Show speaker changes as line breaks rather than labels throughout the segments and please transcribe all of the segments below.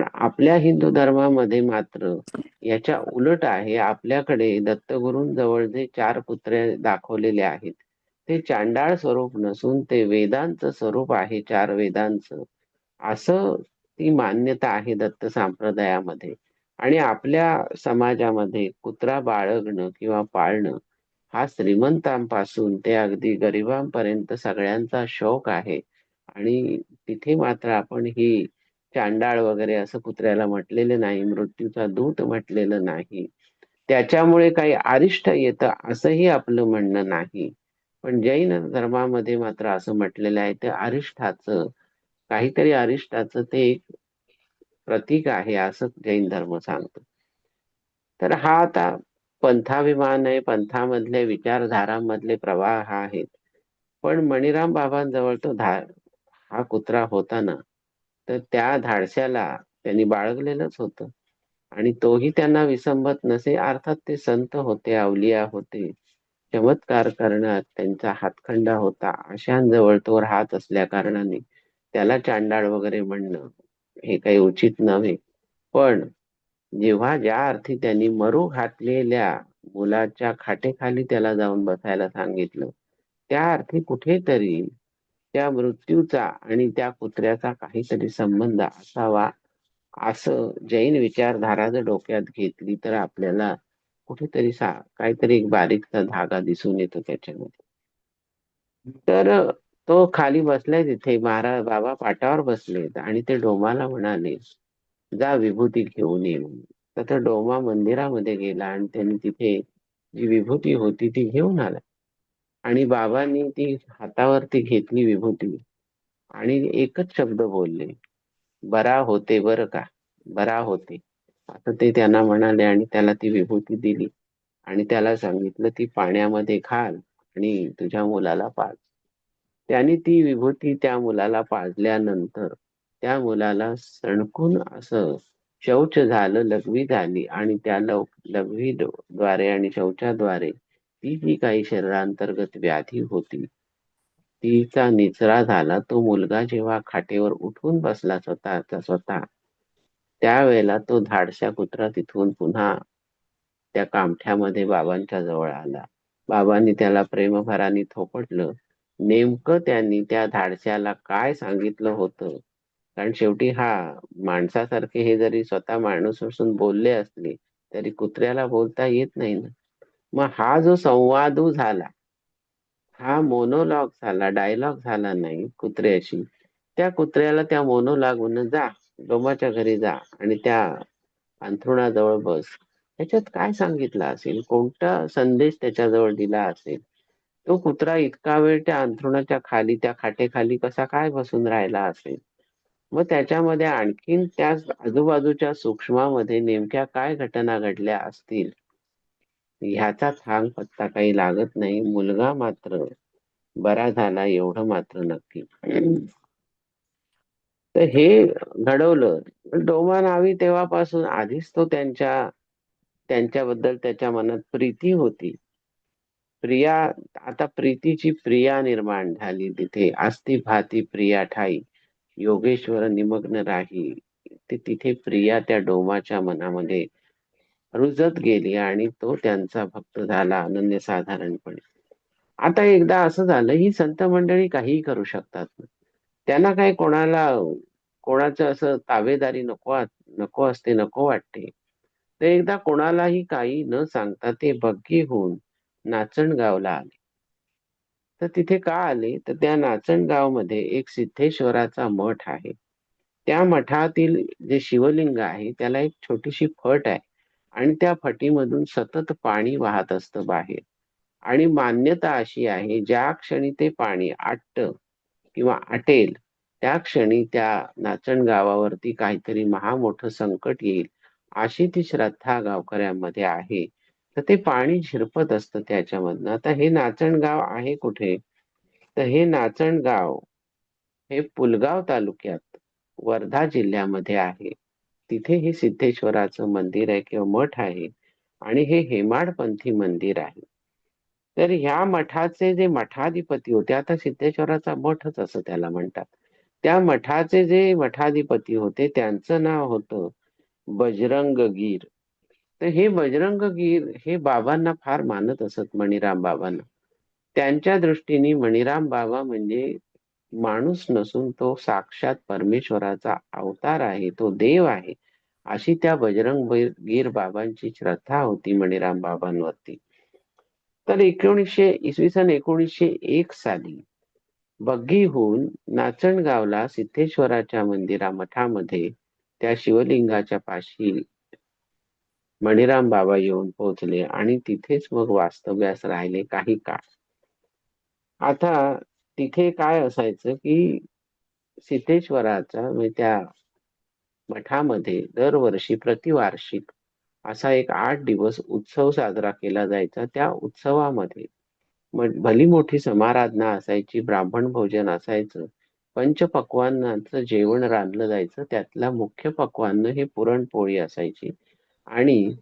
पण आपल्या हिंदू धर्मामध्ये मात्र याच्या उलट आहे. आपल्याकडे दत्तगुरूंजवळ जे चार पुत्रे दाखवलेले आहेत ते चांडाळ स्वरूप नसून ते वेदांचं स्वरूप आहे चार वेदांचं असं ती मान्यता आहे दत्त संप्रदायामध्ये. आणि आपल्या समाजामध्ये कुत्रा बाळगणं किंवा पाळणं हा श्रीमंतांपासून ते अगदी गरिबांपर्यंत सगळ्यांचा शौक आहे. आणि तिथे मात्र आपण ही चांडाळ वगैरे असं कुत्र्याला म्हटलेलं नाही मृत्यूचा दूत म्हटलेलं नाही. त्याच्यामुळे काही अरिष्ट येतं असंही आपलं म्हणणं नाही. पण जैन धर्मामध्ये मात्र असं म्हटलेलं आहे ते अरिष्ठाचं काहीतरी अरिष्टाचं ते एक प्रतीक आहे असं जैन धर्म सांगतो. तर हा आता पंथाभिमान आहे पंथामधल्या विचारधारांमधले प्रवाह आहेत. पण मणिराम बाबांजवळ तो धा हा कुत्रा होता ना तर त्या धाडशाला त्यांनी बाळगलेलंच होतं. आणि तोही त्यांना विसंबत नसे अर्थात ते संत होते अवलिया होते. चमत्कार करण्यात त्यांचा हातखंडा होता. अशांजवळ तो राहत असल्या कारणाने त्याला चांडाळ वगैरे म्हणणं हे काही उचित नव्हे. पण जेव्हा ज्या अर्थी त्यांनी मरू घातलेल्या मुलाच्या खाटेखाली त्याला जाऊन बसायला सांगितलं त्या अर्थी कुठेतरी त्या मृत्यूचा आणि त्या कुत्र्याचा काहीतरी संबंध असावा असं जैन विचारधारा जर डोक्यात घेतली तर आपल्याला कुठेतरी सा काहीतरी एक बारीकचा धागा दिसून येतो त्याच्यामध्ये. तर तो खाली बसलाय तिथे महाराज बाबा पाटावर बसलेत आणि ते डोमाला म्हणाले जा विभूती घेऊन ये तर डोमा मंदिरामध्ये गेला आणि त्यांनी तिथे जी विभूती होती ती घेऊन आला. आणि बाबांनी ती हातावरती घेतली विभूती. आणि एकच शब्द बोलले बरा होते बर का? बरा होते. असं ते त्यांना म्हणाले आणि त्याला ती विभूती दिली. आणि त्याला सांगितलं ती पाण्यामध्ये घाल आणि तुझ्या मुलाला पाज. त्याने ती विभूती त्या मुलाला पाजल्यानंतर त्या मुलाला सणकून असं शौच झालं लघवी झाली आणि त्या लव लघवी द्वारे आणि शौचाद्वारे ती जी काही शरीरांतर्गत व्याधी होती तिचा निचरा झाला. तो मुलगा जेव्हा खाटेवर उठून बसला स्वतःचा स्वतः त्यावेळेला तो धाडशा कुत्रा तिथून पुन्हा त्या कामठ्यामध्ये बाबांच्या जवळ आला. बाबांनी त्याला प्रेमभराने थोपटलं. नेमकं त्यांनी त्या धाडशाला काय सांगितलं होतं? कारण शेवटी हा माणसासारखे हे जरी स्वतः माणूस असून बोलले असले तरी कुत्र्याला बोलता येत नाही ना. मग हा जो संवाद झाला हा मोनोलॉग झाला डायलॉग झाला नाही कुत्र्याशी त्या कुत्र्याला त्या मोनोलॉग जा डोमाच्या घरी जा आणि त्या अंथरुणाजवळ बस. त्याच्यात काय सांगितलं असेल? कोणता संदेश त्याच्याजवळ दिला असेल? तो कुत्रा इतका वेळ त्या अंथरुणाच्या खाली त्या खाटेखाली कसा काय बसून राहिला असेल? मग त्याच्यामध्ये आणखीन त्या आजूबाजूच्या सूक्ष्मामध्ये नेमक्या काय घटना घडल्या असतील? ह्याचा थांग पत्ता काही लागत नाही. मुलगा मात्र बरा झाला एवढं मात्र नक्की. तर हे घडवलं. डोमा नावी तेव्हापासून आधीच तो त्यांच्या त्यांच्याबद्दल त्याच्या मनात प्रीती होती. प्रिया आता प्रीतीची प्रिया निर्माण झाली तिथे. आस्ती भाती प्रिया ठाई. योगेश्वर निमग्न राही. ते तिथे प्रिया त्या डोमाच्या मनामध्ये रुजत गेली आणि तो त्यांचा भक्त झाला अनन्य साधारणपणे आता एकदा असं झालं ही संत मंडळी काहीही करू शकतात त्यांना काही कोणाला कोणाचं असं तावेदारी नको नको असते नको वाटते. ते एकदा कोणालाही काही न सांगता ते बग्गी होऊन नाचणगावला आले. तर तिथे का आले? तर त्या नाचणगावमध्ये एक सिद्धेश्वराचा मठ आहे. त्या मठातील जे शिवलिंग आहे त्याला एक छोटीशी फट आहे. आणि त्या फटीमधून सतत पाणी वाहत असतं बाहेर. आणि मान्यता अशी आहे ज्या क्षणी ते पाणी आटत किंवा आटेल त्या क्षणी त्या नाचण गावावरती काहीतरी महा मोठं संकट येईल अशी ती श्रद्धा गावकऱ्यांमध्ये आहे. तर ते पाणी झिरपत असतं त्याच्यामधनं. आता हे नाचणगाव आहे कुठे? तर हे नाचणगाव हे पुलगाव तालुक्यात वर्धा जिल्ह्यामध्ये आहे. तिथे हे सिद्धेश्वराचं मंदिर आहे किंवा मठ आहे आणि हे हेमाडपंथी मंदिर आहे. तर ह्या मठाचे जे मठाधिपती होते आता सिद्धेश्वराचा मठच असं त्याला म्हणतात. त्या मठाचे जे मठाधिपती होते त्यांचं नाव होतं बजरंगगीर. तर हे बजरंगगीर हे बाबांना फार मानत असत मणिराम बाबांना. त्यांच्या दृष्टीने मणिराम बाबा म्हणजे माणूस नसून तो साक्षात परमेश्वराचा अवतार आहे तो देव आहे अशी त्या बजरंग गीर बाबांची श्रद्धा होती मणिराम बाबांवरती. तर एकोणीसशे इसवी सन एकोणीसशे एक साली बग्गीहून नाचणगावला सिद्धेश्वराच्या मंदिरा मठामध्ये त्या शिवलिंगाच्या पाशी मणिराम बाबा येऊन पोहोचले आणि तिथेच मग वास्तव्यास राहिले काही काळ. आता तिथे काय असायचं की सिद्धेश्वराचा म्हणजे त्या मठामध्ये दरवर्षी प्रतिवार्षिक असा एक आठ दिवस उत्सव साजरा केला जायचा. त्या उत्सवामध्ये भली मोठी समाराधना असायची ब्राह्मण भोजन असायचं पंचपक्वांनाचं जेवण रांधलं जायचं त्यातला मुख्य पक्वान्न हे पुरणपोळी असायची. आणि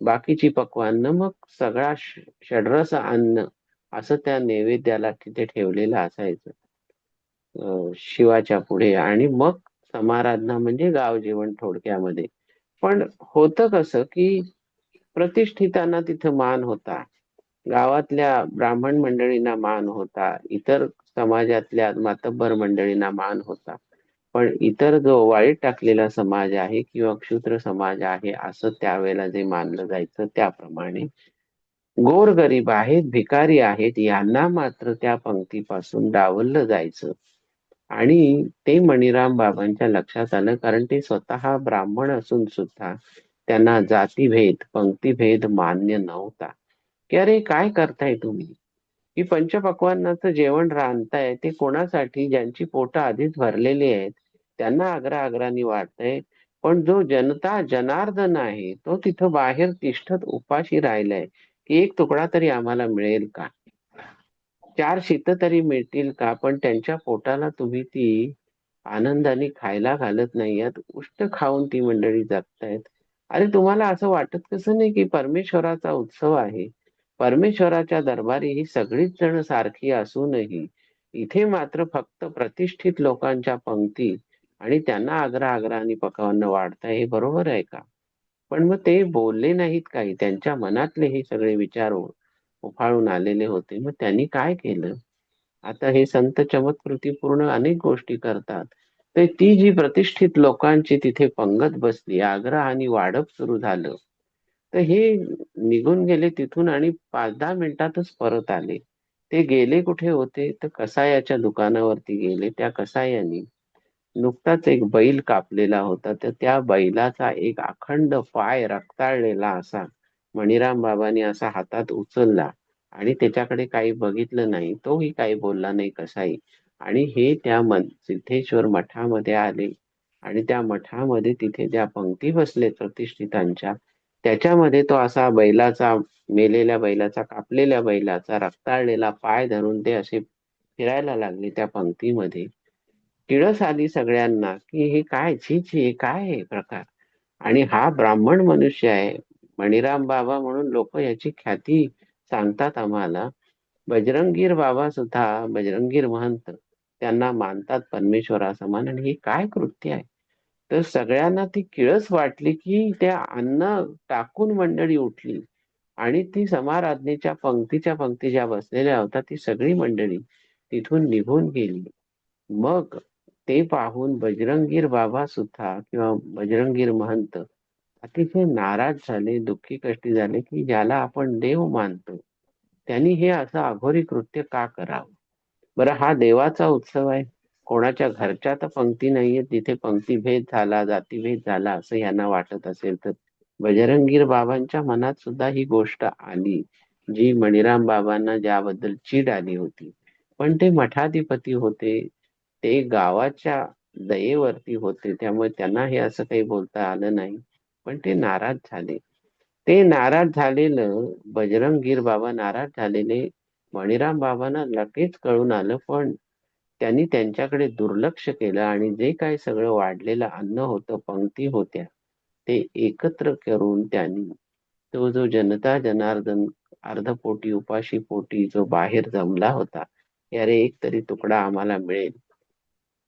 बाकीची पक्वान्न मग सगळा षडरस अन्न असं त्या नैवेद्याला तिथे ठेवलेलं असायचं. शिवाच्या पुढे आणि मग समाराधना म्हणजे गाव जीवन थोडक्यामध्ये. पण होतं कसं की प्रतिष्ठितांना तिथं मान होता. गावातल्या ब्राह्मण मंडळींना मान होता. इतर समाजातल्या मातब्बर मंडळींना मान होता. पण इतर जो वाईट टाकलेला समाज आहे किंवा क्षुद्र समाज आहे असं त्यावेळेला जे मानलं जायचं त्याप्रमाणे गोरगरीब आहेत भिकारी आहेत यांना मात्र त्या पंक्तीपासून डावललं जायचं. आणि ते मणिराम बाबांच्या लक्षात आलं कारण ते स्वतः ब्राह्मण असून सुद्धा त्यांना जातीभेद पंक्तीभेद मान्य नव्हता. की अरे काय करताय तुम्ही? की पंचपक्वांनाचं जेवण रांधताय ते कोणासाठी? ज्यांची पोटं आधीच भरलेली आहेत त्यांना आग्रा आग्रानी वाटतंय पण जो जनता जनार्दन आहे तो तिथं बाहेर तिष्ठत उपाशी राहिलाय. की एक तुकडा तरी आम्हाला मिळेल का? चार शीत तरी मिळतील का? पण त्यांच्या पोटाला तुम्ही ती आनंदाने खायला घालत नाहीयेत. उष्ट खाऊन ती मंडळी जगतायत. अरे तुम्हाला असं वाटत कसं नाही की परमेश्वराचा उत्सव आहे? परमेश्वराच्या दरबारी ही सगळीच जण सारखी असूनही इथे मात्र फक्त प्रतिष्ठित लोकांच्या पंक्ती आणि त्यांना आग्रा आग्रहाने पकवानं वाढताय. हे बरोबर आहे का? पण मग ते बोलले नाहीत काही. त्यांच्या मनातले हे सगळे विचार उफाळून आलेले होते. मग त्यांनी काय केलं? आता हे संत चमत्कृती पूर्ण अनेक गोष्टी करतात. तर ती जी प्रतिष्ठित लोकांची तिथे पंगत बसली आग्रह आणि वाढप सुरू झालं. तर हे निघून गेले तिथून आणि पाच दहा मिनिटातच परत आले. ते गेले कुठे होते? तर कसायाच्या दुकानावरती गेले. त्या कसायानी नुकताच एक बैल कापलेला होता. तर त्या बैलाचा एक अखंड पाय रक्ताळलेला असा. मणिराम बाबांनी असा हातात उचलला आणि त्याच्याकडे काही बघितलं नाही. तोही काही बोलला नाही कसाही. आणि हे त्या मन सिद्धेश्वर मठामध्ये आले. आणि त्या मठामध्ये तिथे ज्या पंक्ती बसले प्रतिष्ठितांच्या त्याच्यामध्ये तो असा बैलाचा मेलेल्या बैलाचा कापलेल्या बैलाचा रक्ताळलेला पाय धरून ते असे फिरायला लागले त्या पंक्तीमध्ये. किळस आली सगळ्यांना की हे काय छी छी हे काय हे प्रकार? आणि हा ब्राह्मण मनुष्य आहे. मणिराम बाबा म्हणून लोक याची ख्याती सांगतात आम्हाला. बजरंगीर बाबा सुद्धा बजरंगीर महंत त्यांना मानतात परमेश्वरा समान आणि ही काय कृत्य आहे? तर सगळ्यांना ती किळस वाटली की त्या अन्न टाकून मंडळी उठली. आणि ती समाराधनेच्या पंक्तीच्या पंक्ती ज्या बसलेल्या होत्या ती सगळी मंडळी तिथून निघून गेली. मग ते पाहून बजरंगीर बाबा सुद्धा किंवा बजरंगीर महंत अतिशय नाराज झाले दुःखी कष्टी झाले की ज्याला आपण देव मानतो. त्यांनी हे असं अघोरी कृत्य का करावं? बरं हा देवाचा उत्सव आहे. कोणाच्या घरच्या तर पंक्ती नाहीये. तिथे पंक्ती भेद झाला जातीभेद झाला असं यांना वाटत असेल तर बजरंगीर बाबांच्या मनात सुद्धा ही गोष्ट आली जी मणिराम बाबांना ज्याबद्दल चीड आली होती. पण ते मठाधिपती होते. ते गावाच्या दयेवरती होते. त्यामुळे त्यांना हे असं काही बोलता आलं नाही. पण ते नाराज झाले. ते नाराज झालेलं बजरंगीर बाबा नाराज झालेले. मणिराम बाबांना लगेच कळून आलं. पण त्यांनी त्यांच्याकडे दुर्लक्ष केलं आणि जे काही सगळं वाढलेलं अन्न होतं पंक्ती होत्या ते एकत्र करून त्यांनी तो जो जनता जनार्दन अर्धपोटी उपाशी पोटी जो बाहेर जमला होता अरे एक तरी तुकडा आम्हाला मिळेल.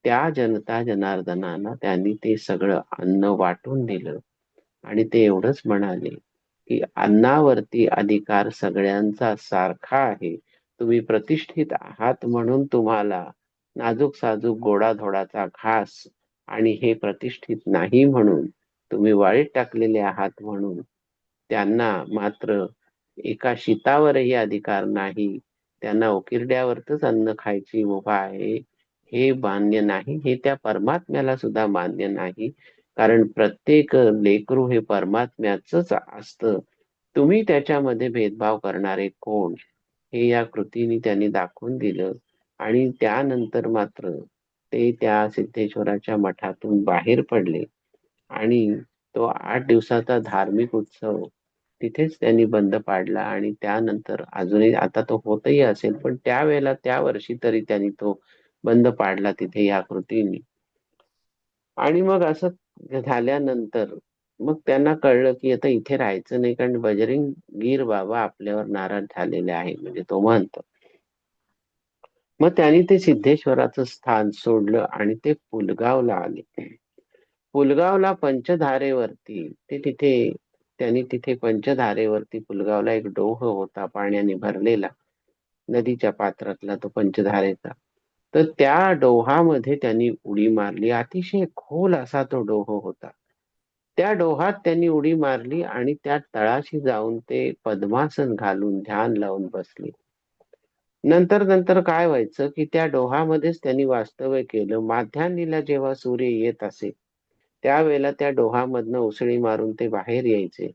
त्या जनता जनार्दनांना त्यांनी ते सगळं अन्न वाटून दिलं. आणि ते एवढंच म्हणाले की अन्नावरती अधिकार सगळ्यांचा सारखा आहे. तुम्ही प्रतिष्ठित आहात म्हणून तुम्हाला नाजूक साजूक गोडाधोडाचा घास आणि हे प्रतिष्ठित नाही म्हणून तुम्ही वाळीत टाकलेले आहात म्हणून त्यांना मात्र एका शीतावरही अधिकार नाही. त्यांना उकिरड्यावरच अन्न खायची मुभा आहे. हे मान्य नाही हे त्या परमात्म्याला सुद्धा मान्य नाही. कारण प्रत्येक लेकरू हे परमात्म्याच असतं. तुम्ही त्याच्यामध्ये भेदभाव करणारे कोण? हे या कृतीने त्यांनी दाखवून दिलं. आणि त्यानंतर मात्र ते त्या सिद्धेश्वराच्या मठातून बाहेर पडले. आणि तो आठ दिवसाचा धार्मिक उत्सव तिथेच त्यांनी बंद पाडला. आणि त्यानंतर अजूनही आता तो होतही असेल पण त्यावेळेला त्या वर्षी तरी त्यांनी तो बंद पाडला तिथे या कृतीने. आणि मग असं झाल्यानंतर मग त्यांना कळलं की आता इथे राहायचं नाही कारण बजरंग गीर बाबा आपल्यावर नाराज झालेले आहे म्हणजे तो म्हणतो. मग त्यांनी ते सिद्धेश्वराचं स्थान सोडलं आणि ते पुलगावला आले. पुलगावला पंचधारेवरती ते तिथे त्यांनी तिथे पंचधारेवरती पुलगावला एक डोह होता पाण्याने भरलेला. नदीच्या पात्रातला तो पंचधारेचा. तर त्या डोहामध्ये त्यांनी उडी मारली. अतिशय खोल असा तो डोह होता. त्या डोहात त्यांनी उडी मारली आणि त्या तळाशी जाऊन ते पद्मासन घालून ध्यान लावून बसले. नंतर नंतर काय व्हायचं की त्या डोहामध्येच त्यांनी वास्तव्य केलं. माध्यान्नीला जेव्हा सूर्य येत असे त्यावेळेला त्या डोहामधनं उसळी मारून ते बाहेर यायचे.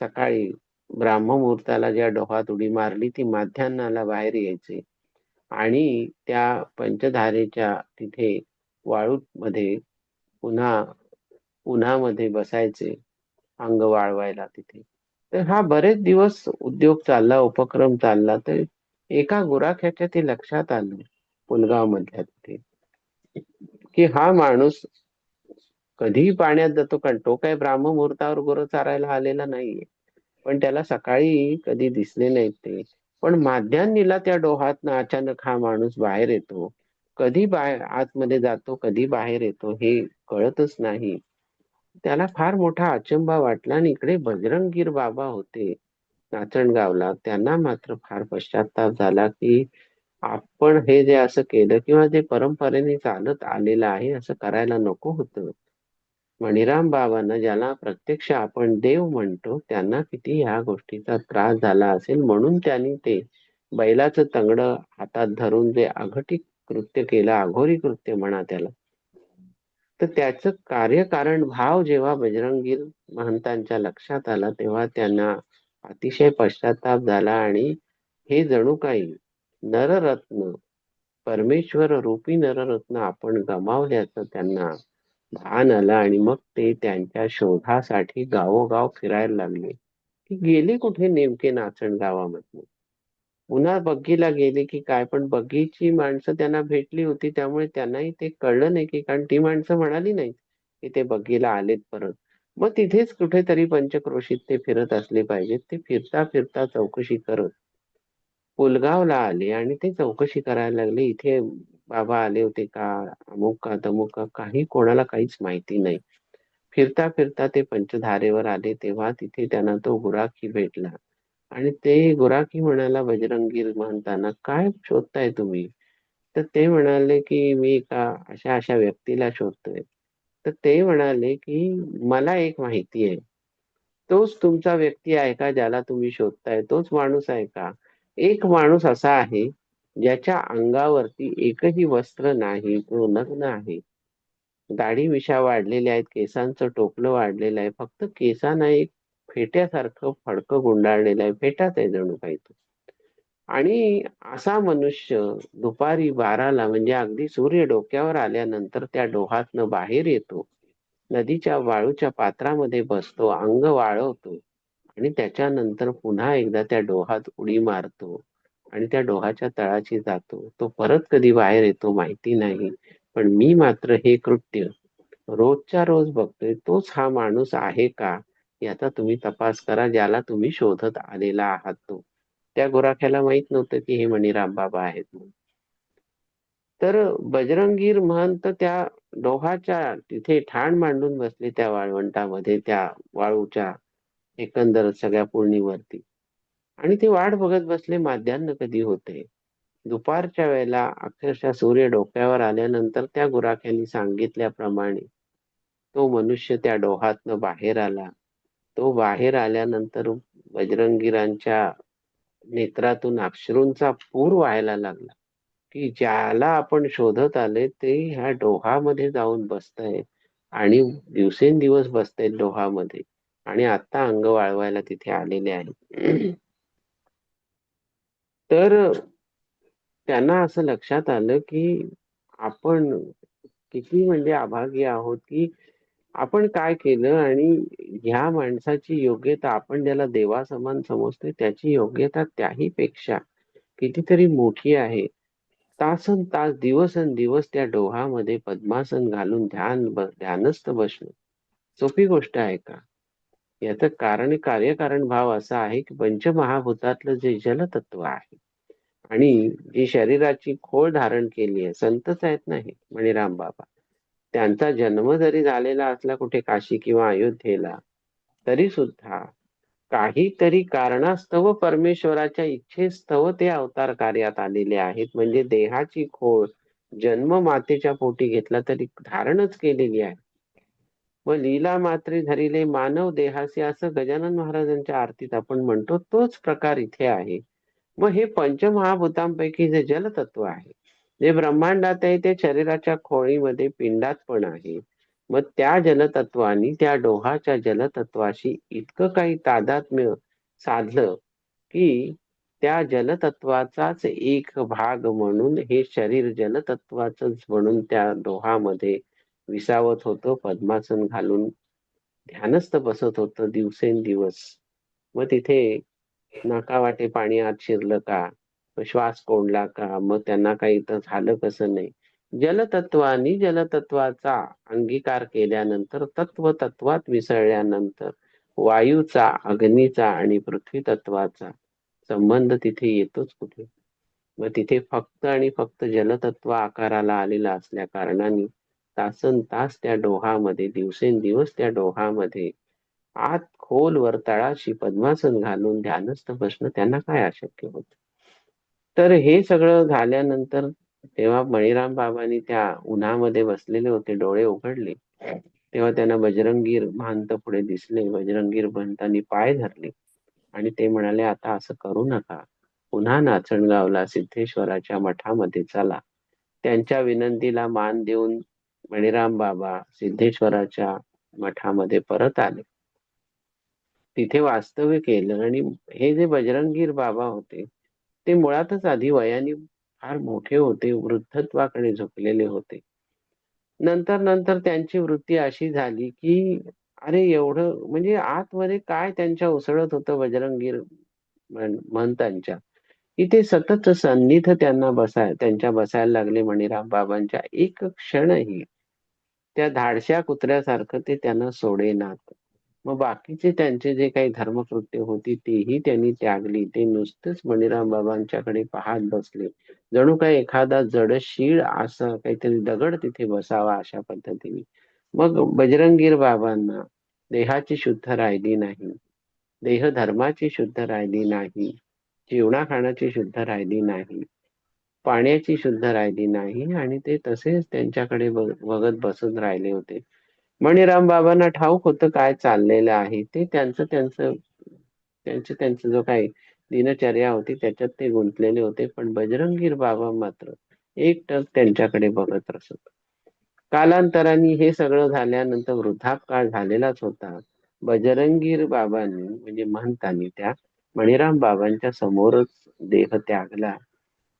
सकाळी ब्राह्म मुहूर्ताला ज्या डोहात उडी मारली ती माध्यान्नाला बाहेर यायचे. आणि त्या पंचधारेच्या तिथे वाळूत मध्ये पुन्हा उन्हामध्ये बसायचे अंग वाळवायला तिथे. तर हा बरेच दिवस उद्योग चालला उपक्रम चालला तर एका गुराख्याच्या ते लक्षात आलं पुलगाव मधल्या तिथे. की हा माणूस कधीही पाण्यात जातो कारण तो काय ब्राह्म मुहूर्तावर गुरु चारायला आलेला नाहीये. पण त्याला सकाळी कधी दिसले नाहीत ते. पण माध्यान्नीला त्या डोहात अचानक हा माणूस बाहेर येतो. कधी बाहेर आतमध्ये जातो कधी बाहेर येतो हे कळतच नाही. त्याला फार मोठा अचंबा वाटला आणि इकडे बजरंगीर बाबा होते नाचणगावला. त्यांना मात्र फार पश्चाताप झाला की आपण हे जे असं केलं किंवा जे परंपरेने चालत आलेलं आहे असं करायला नको होतं. मणिराम बाबांना ज्याला प्रत्यक्ष आपण देव म्हणतो त्यांना किती ह्या गोष्टीचा त्रास झाला असेल म्हणून त्यांनी ते बैलाचं तंगड हातात धरून जे अघटित कृत्य केलं अघोरी कृत्य म्हणा त्याला. तर त्याचं कार्यकारण भाव जेव्हा बजरंगीर महंतांच्या लक्षात आला तेव्हा त्यांना अतिशय पश्चाताप झाला आणि हे जणू काही नररत्न परमेश्वर रूपी नररत्न आपण गमावल्याचं त्यांना भान आलं आणि मग ते त्यांच्या शोधासाठी गावोगाव फिरायला लागले. की गेले कुठे नेमके नाचण गावामधून? पुन्हा बग्गीला गेले की काय? पण बग्गीची माणसं त्यांना भेटली होती त्यामुळे त्यांनाही ते कळलं नाही की कारण ती माणसं म्हणाली नाही की ते बग्गीला आलेत परत. मग तिथेच कुठेतरी पंचक्रोशीत ते फिरत असले पाहिजेत. ते फिरता फिरता चौकशी करत. पुलगावला आले आणि ते चौकशी करायला लागले. इथे बाबा आले होते का? अमुक का तमुक का? काही कोणाला काहीच माहिती नाही. फिरता फिरता ते पंचधारेवर आले तेव्हा तिथे त्यांना तो गुराखी भेटला. आणि ते गुराखी म्हणाला बजरंगीर म्हणताना काय शोधताय तुम्ही? तर ते म्हणाले की मी का अशा अशा व्यक्तीला शोधतोय. तर ते म्हणाले की मला एक माहिती आहे. तोच तुमचा व्यक्ती आहे का ज्याला तुम्ही शोधताय? तोच माणूस आहे का? एक माणूस असा आहे ज्याच्या अंगावरती एकही वस्त्र नाही तो नग्न आहे. दाढी मिशा वाढलेल्या आहेत केसांचं टोपलं वाढलेलं आहे फक्त केसांना एक फेट्यासारखं फडकं गुंडाळलेलं आहे फेटाच आहे जणू काही तो. आणि असा मनुष्य दुपारी बाराला म्हणजे अगदी सूर्य डोक्यावर आल्यानंतर त्या डोहातनं बाहेर येतो नदीच्या वाळूच्या पात्रामध्ये बसतो अंग वाळवतो आणि त्याच्यानंतर पुन्हा एकदा त्या डोहात उडी मारतो. आणि त्या डोहाच्या तळाशी जातो. तो परत कधी बाहेर येतो माहिती नाही. पण मी मात्र हे कृत्य रोजच्या रोज बघतोय तोच हा माणूस आहे का? याचा तुम्ही तपास करा ज्याला तुम्ही शोधत आलेला आहात तो. त्या गोराख्याला माहीत नव्हतं की हे मणिराम बाबा आहेत म्हणून. तर बजरंगीर महंत त्या डोहाच्या तिथे ठाण मांडून बसले त्या वाळवंटामध्ये त्या वाळूच्या एकंदर सगळ्या पूर्णीवरती आणि ते वाट बघत बसले माध्यान्ह कधी होते. दुपारच्या वेळेला अक्षरशः सूर्य डोक्यावर आल्यानंतर त्या गुराख्यांनी सांगितल्याप्रमाणे तो मनुष्य त्या डोहातनं बाहेर आला. तो बाहेर आल्यानंतर बजरंगीरांच्या नेत्रातून अक्षरूंचा पूर व्हायला लागला की ज्याला आपण शोधत आले ते ह्या डोहामध्ये जाऊन बसतय आणि दिवसेंदिवस बसते डोहामध्ये आणि आता अंग वाळवायला तिथे आलेले आहे तर त्यांना असं लक्षात आलं की आपण किती म्हणजे अभागी आहोत की आपण काय केलं आणि ह्या माणसाची योग्यता आपण ज्याला देवासमान समजतोय त्याची योग्यता त्याही पेक्षा कितीतरी मोठी आहे. तासन तास दिवसन दिवस त्या डोहामध्ये पद्मासन घालून ध्यान ध्यानस्थ बसणं सोपी गोष्ट आहे का? याचं कारण कार्यकारण भाव असा आहे की पंचमहाभूतातलं जे जलतत्व आहे आणि जी शरीराची खोळ धारण केली आहे संतच आहेत ना हे मणिराम बाबा. त्यांचा जन्म जरी झालेला असला कुठे काशी किंवा अयोध्येला तरी सुद्धा काहीतरी कारणास्तव परमेश्वराच्या इच्छेस्तव ते अवतार कार्यात आलेले आहेत. म्हणजे देहाची खोळ जन्म मातेच्या पोटी घेतला तरी धारणच केलेली आहे. व लीला मात्रे धरिले मानव देहासी असं गजानन महाराजांच्या आरतीत आपण म्हणतो तोच प्रकार इथे आहे. मग हे पंचमहाभूतांपैकी जे जलतत्व आहे जे ब्रह्मांडात आहे ते शरीराच्या खोळीमध्ये पिंडात पण आहे. मग त्या जलतत्वानी त्या डोहाच्या जलतत्वाशी इतकं काही तादात्म्य साधलं की त्या जलतत्वाचाच एक भाग म्हणून हे शरीर जलतत्वाच म्हणून त्या डोहामध्ये विसावत होतो पद्मासन घालून ध्यानस्थ बसत होतं दिवसेंदिवस. मग तिथे नाकावाटे पाणी आत शिरलं का? श्वास कोंडला का? मग त्यांना काही तर झालं कसं नाही? जलतत्वानी जलतत्वाचा अंगीकार केल्यानंतर तत्व तत्वात मिसळल्यानंतर वायूचा अग्नीचा आणि पृथ्वी तत्वाचा संबंध तिथे येतोच कुठे? मग तिथे फक्त आणि फक्त जलतत्व आकाराला आलेला असल्या कारणाने तासन तास त्या डोहामध्ये दिवसेंदिवस त्या डोहामध्ये आत खोलवर तळाशी पद्मासन घालून ध्यानस्थ बसणं त्यांना काय अशक्य होत? तर हे सगळं झाल्यानंतर तेव्हा मणिराम बाबांनी त्या उन्हामध्ये बसलेले होते डोळे उघडले. तेव्हा त्यांना बजरंगीर महंत पुढे दिसले. बजरंगीर महंतांनी पाय धरले आणि ते म्हणाले आता असं करू नका. पुन्हा नाचणगावला सिद्धेश्वराच्या मठामध्ये चला. त्यांच्या विनंतीला मान देऊन मणिराम बाबा सिद्धेश्वराच्या मठामध्ये परत आले. तिथे वास्तव्य केलं आणि हे जे बजरंगीर बाबा होते ते मुळातच आधी वयाने फार मोठे होते वृद्धत्वाकडे झुकलेले होते. नंतर नंतर त्यांची वृत्ती अशी झाली की अरे एवढं म्हणजे आतमध्ये काय त्यांच्या उसळत होतं बजरंगीर महंतांच्या? की ते सतत सन्निध त्यांना बसाय त्यांच्या बसायला लागले मणिराम बाबांच्या. एक क्षणही त्या धाडश्या कुत्र्यासारखं ते त्यांना सोडेनात. मग बाकीचे त्यांचे जे काही धर्मकृत्य होती तेही त्यांनी त्यागली. ते नुसतेच मणिराम बाबांच्याकडे पाहत बसले. जणू काही एखादा जडशीळ असं काहीतरी दगड तिथे बसावा अशा पद्धतीने. मग बजरंगीर बाबांना देहाची शुद्ध राहिली नाही. देह धर्माची शुद्ध राहिली नाही. जेवणा खाण्याची शुद्ध राहिली नाही. पाण्याची शुद्ध राहिली नाही आणि ते तसेच त्यांच्याकडे बघत बसत राहिले होते. मणिराम बाबांना ठाऊक होतं काय चाललेलं आहे ते त्यांचं त्यांचं त्यांचं त्यांचं जो काही दिनचर्या होती त्याच्यात ते गुंतलेले होते पण बजरंगीर बाबा मात्र एकटक त्यांच्याकडे बघत असत. कालांतराने हे सगळं झाल्यानंतर वृद्धापकाळ झालेलाच होता. बजरंगीर बाबांनी म्हणजे महंतांनी त्या मणिराम बाबांच्या समोरच देह त्यागला.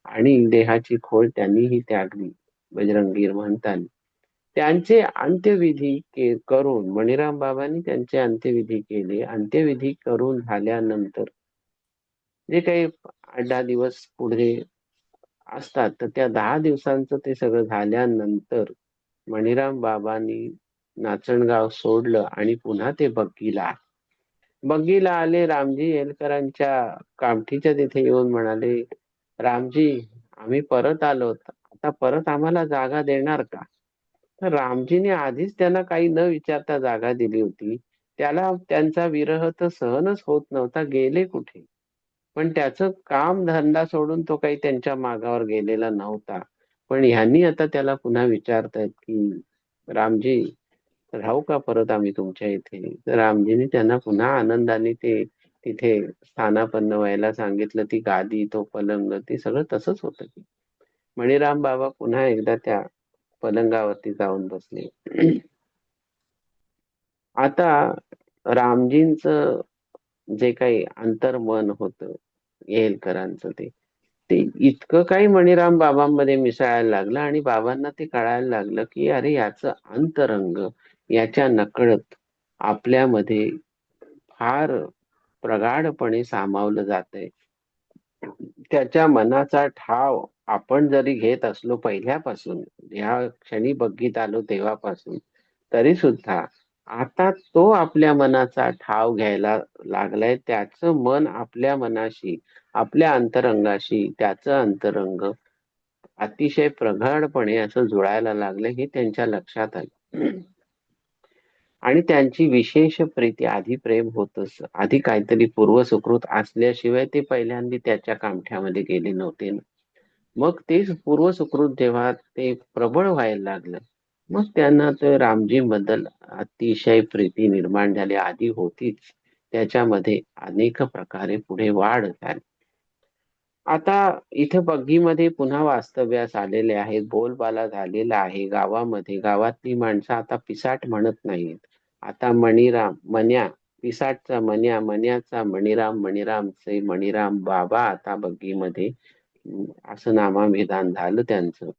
आणि देहाची खोल त्यांनीही त्यागली. बजरंगीर म्हणतात त्यांचे अंत्यविधी के करून मणिराम बाबांनी त्यांचे अंत्यविधी केले. अंत्यविधी करून झाल्यानंतर जे काही आठ दहा दिवस पुढे असतात तर त्या दहा दिवसांचं ते सगळं झाल्यानंतर मणिराम बाबांनी नाचणगाव सोडलं आणि पुन्हा ते बग्गीला बग्गीला आले. रामजी येलकरांच्या कामठीच्या तिथे येऊन म्हणाले रामजी आम्ही परत आलो आता परत आम्हाला जागा देणार का? तर रामजीने आधीच त्यांना काही न विचारता जागा दिली होती. त्याला त्यांचा विरह तर सहनच होत नव्हता गेले कुठे? पण त्याचं काम धंदा सोडून तो काही त्यांच्या मागावर गेलेला नव्हता. पण ह्यांनी आता त्याला पुन्हा विचारतायत की रामजी राहू का परत आम्ही तुमच्या इथे? तर रामजीने त्यांना पुन्हा आनंदाने ते तिथे स्थानापन्न व्हायला सांगितलं ती गादी तो पलंग ते सगळं तसंच होतं की मणिराम बाबा पुन्हा एकदा त्या पलंगावरती जाऊन बसले. आता रामजींच जे काही अंतर्मन होतं येलकरांचं ते ते इतकं काही मणिराम बाबांमध्ये मिसळायला लागलं आणि बाबांना ते कळायला लागलं की अरे याचं अंतरंग याच्या नकळत आपल्यामध्ये फार प्रगाढपणे सामावलं जातंय. त्याच्या मनाचा ठाव आपण जरी घेत असलो पहिल्यापासून ह्या क्षणी बघित आलो तेव्हापासून तरी सुद्धा आता तो आपल्या मनाचा ठाव घ्यायला लागलाय. त्याचं मन आपल्या मनाशी आपल्या अंतरंगाशी त्याचं अंतरंग अतिशय प्रगाढपणे असं जुळायला लागलं हे त्यांच्या लक्षात आलं. आणि त्यांची विशेष प्रीती आधी प्रेम होतच. आधी काहीतरी पूर्वसुकृत असल्याशिवाय ते पहिल्यांदा त्याच्या कामठ्यामध्ये गेले नव्हते ना. मग तेच पूर्वसुकृत जेव्हा ते प्रबळ व्हायला लागलं मग त्यांना ते रामजी बद्दल अतिशय प्रीती निर्माण झाली. आधी होतीच. त्याच्यामध्ये अनेक प्रकारे पुढे वाढ झाली. आता इथे बग्गीमध्ये पुन्हा वास्तव्यास आलेले आहेत. बोलबाला झालेला आहे. गावामध्ये गावातली माणसं आता पिसाट म्हणत नाहीत. आता मणिराम मन्या पिसाटचा मन्या मन्याचा मणिराम मणिरामचे मणिराम बाबा आता बग्गीमध्ये असं नामाभिधान झालं त्यांचं.